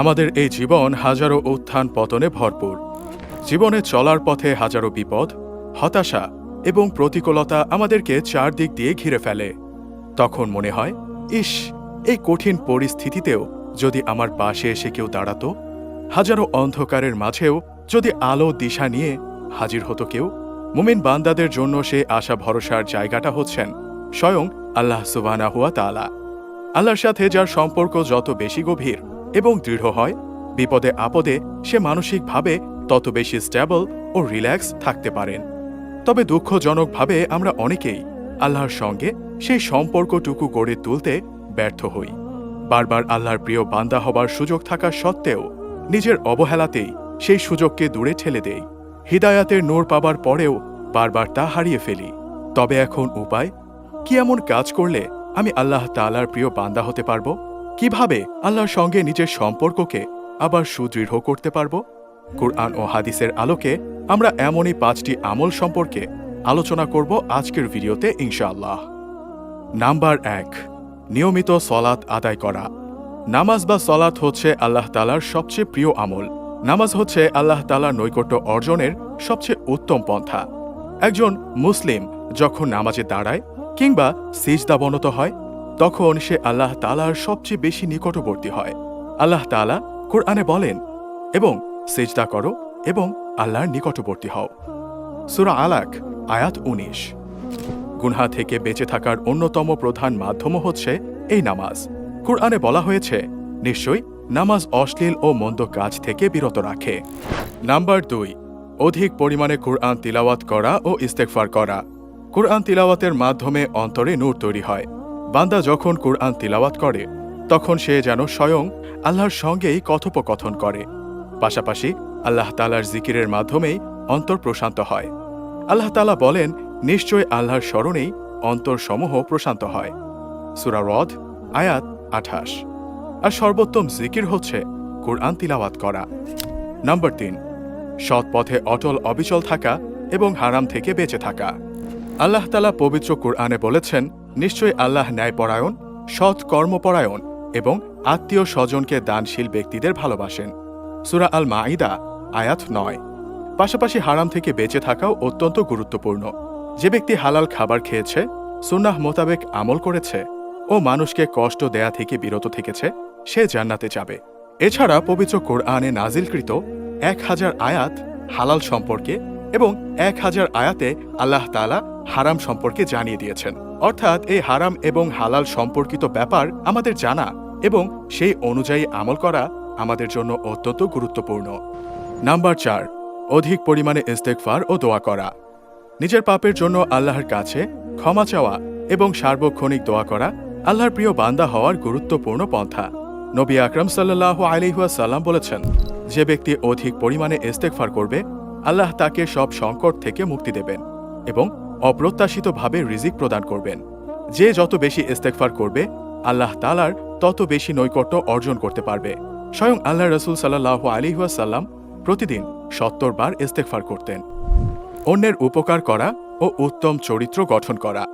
আমাদের এই জীবন হাজারো উত্থান পতনে ভরপুর। জীবনে চলার পথে হাজারো বিপদ, হতাশা এবং প্রতিকূলতা আমাদেরকে চারদিক দিয়ে ঘিরে ফেলে। তখন মনে হয়, ইস, এই কঠিন পরিস্থিতিতেও যদি আমার পাশে এসে কেউ দাঁড়াতো, হাজারো অন্ধকারের মাঝেও যদি আলো দিশা নিয়ে হাজির হতো কেউ, মুমিন বান্দাদের জন্য সে আশা ভরসার জায়গাটা হচ্ছেন স্বয়ং আল্লাহ সুবানা হুয়া তালা আল্লাহর সাথে যার সম্পর্ক যত বেশি গভীর এবং দৃঢ় হয়। বিপদে আপদে সে মানসিকভাবে তত বেশি স্ট্যাবল ও রিল্যাক্স থাকতে পারেন। তবে দুঃখজনকভাবে আমরা অনেকেই আল্লাহর সঙ্গে সেই সম্পর্কটুকু গড়ে তুলতে ব্যর্থ হই। বারবার আল্লাহর প্রিয় বান্দা হবার সুযোগ থাকা সত্ত্বেও নিজের অবহেলাতেই সেই সুযোগকে দূরে ঠেলে দেই। হিদায়াতের নোর পাবার পরেও বারবার তা হারিয়ে ফেলি। তবে এখন উপায়, কি এমন কাজ করলে আমি আল্লাহ তাআলার প্রিয় বান্দা হতে পারব? কীভাবে আল্লাহর সঙ্গে নিজের সম্পর্ককে আবার সুদৃঢ় করতে পারব? কুরআন ও হাদিসের আলোকে আমরা এমনই পাঁচটি আমল সম্পর্কে আলোচনা করব আজকের ভিডিওতে, ইনশাআল্লাহ। নাম্বার এক, নিয়মিত সলাৎ আদায় করা। নামাজ বা সলাৎ হচ্ছে আল্লাহ তালার সবচেয়ে প্রিয় আমল। নামাজ হচ্ছে আল্লাহ তালার নৈকট্য অর্জনের সবচেয়ে উত্তম পন্থা। একজন মুসলিম যখন নামাজে দাঁড়ায় কিংবা সিজদাবনত হয় তখন সে আল্লাহ তালার সবচেয়ে বেশি নিকটবর্তী হয়। আল্লাহ তালা কোরআনে বলেন, এবং সেজদা করো এবং আল্লাহর নিকটবর্তী হও। সুরা আলাক, আয়াত উনিশ। গুনহা থেকে বেঁচে থাকার অন্যতম প্রধান মাধ্যম হচ্ছে এই নামাজ। কোরআনে বলা হয়েছে, নিশ্চয়ই নামাজ অশ্লীল ও মন্দ কাজ থেকে বিরত রাখে। নাম্বার দুই, অধিক পরিমাণে কোরআন তিলাওয়াত করা ও ইস্তেকফার করা। কোরআন তিলাওয়াতের মাধ্যমে অন্তরে নূর তৈরি হয়। বান্দা যখন কোরআন তিলাওয়াত করে, তখন সে যেন স্বয়ং আল্লাহর সঙ্গেই কথোপকথন করে। পাশাপাশি আল্লাহ তালার জিকিরের মাধ্যমেই অন্তর প্রশান্ত হয়। আল্লাহ তালা বলেন, নিশ্চয় আল্লাহর স্মরণেই অন্তরসমূহ প্রশান্ত হয়। সুরা রদ, আয়াত আঠাশ। আর সর্বোত্তম জিকির হচ্ছে কোরআন তিলাওয়াত করা। নম্বর তিন সৎ পথে অটল অবিচল থাকা এবং হারাম থেকে বেঁচে থাকা। আল্লাহ তালা পবিত্র কোরআনে বলেছেন নিশ্চয়ই আল্লাহ ন্যায়পরায়ণ, সৎ কর্মপরায়ণ এবং আত্মীয় স্বজনকে দানশীল ব্যক্তিদের ভালোবাসেন। সুরা আল মাইদা আয়াত নয়। পাশাপাশি হারাম থেকে বেঁচে থাকাও অত্যন্ত গুরুত্বপূর্ণ। যে ব্যক্তি হালাল খাবার খেয়েছে, সুন্নাহ মোতাবেক আমল করেছে ও মানুষকে কষ্ট দেয়া থেকে বিরত থেকেছে, সে জান্নাতে যাবে। এছাড়া পবিত্র কোরআনে নাজিলকৃত এক হাজার আয়াত হালাল সম্পর্কে এবং এক হাজার আয়াতে আল্লাহ তালা হারাম সম্পর্কে জানিয়ে দিয়েছেন। অর্থাৎ এই হারাম এবং হালাল সম্পর্কিত ব্যাপার আমাদের জানা এবং সেই অনুযায়ী আমল করা আমাদের জন্য অত্যন্ত গুরুত্বপূর্ণ। নাম্বার চার, অধিক পরিমাণে ইস্তেকফার ও দোয়া করা। নিজের পাপের জন্য আল্লাহর কাছে ক্ষমা চাওয়া এবং সার্বক্ষণিক দোয়া করা আল্লাহর প্রিয় বান্দা হওয়ার গুরুত্বপূর্ণ পন্থা। নবী আকরম সাল্লাহ আলিহুয়া সাল্লাম বলেছেন, যে ব্যক্তি অধিক পরিমাণে ইস্তেকফার করবে, আল্লাহ তাকে সব সংকট থেকে মুক্তি দেবেন এবং অপ্রত্যাশিতভাবে রিজিক প্রদান করবেন। যে যত বেশি ইস্তেকফার করবে, আল্লাহ তালার তত বেশি নৈকট্য অর্জন করতে পারবে। স্বয়ং আল্লাহ রসুল সাল্লাহ আলিহুয়া সাল্লাম প্রতিদিন সত্তর বার ইস্তেকফার করতেন। অন্যের উপকার করা ও উত্তম চরিত্র গঠন করা।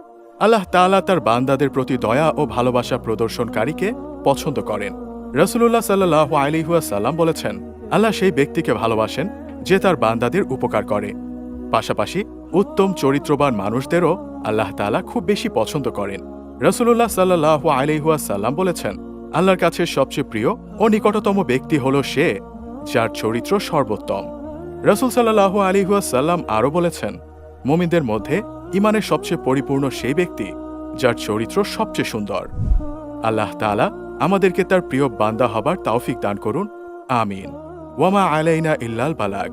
আল্লাহ তালা তার বান্দাদের প্রতি দয়া ও ভালোবাসা প্রদর্শনকারীকে পছন্দ করেন। রসুল্লাহ সাল্লাহ আলিহুয়া সাল্লাম বলেছেন, আল্লাহ সেই ব্যক্তিকে ভালোবাসেন যে তার বান্দাদের উপকার করে। পাশাপাশি উত্তম চরিত্রবান মানুষদেরও আল্লাহ তাআলা খুব বেশি পছন্দ করেন। রসুল্লাহ সাল্লাহ আলিহুয়া সাল্লাম বলেছেন, আল্লাহর কাছে সবচেয়ে প্রিয় ও নিকটতম ব্যক্তি হল সে যার চরিত্র সর্বোত্তম। রসুল সাল্লাহ আলিহুয়া সাল্লাম আরও বলেছেন, মুমিনদের মধ্যে ইমানের সবচেয়ে পরিপূর্ণ সেই ব্যক্তি যার চরিত্র সবচেয়ে সুন্দর। আল্লাহ তাআলা আমাদেরকে তার প্রিয় বান্দা হবার তাওফিক দান করুন। আমিন। ওয়ামা আলাইনা ইল্লাল বালাগ।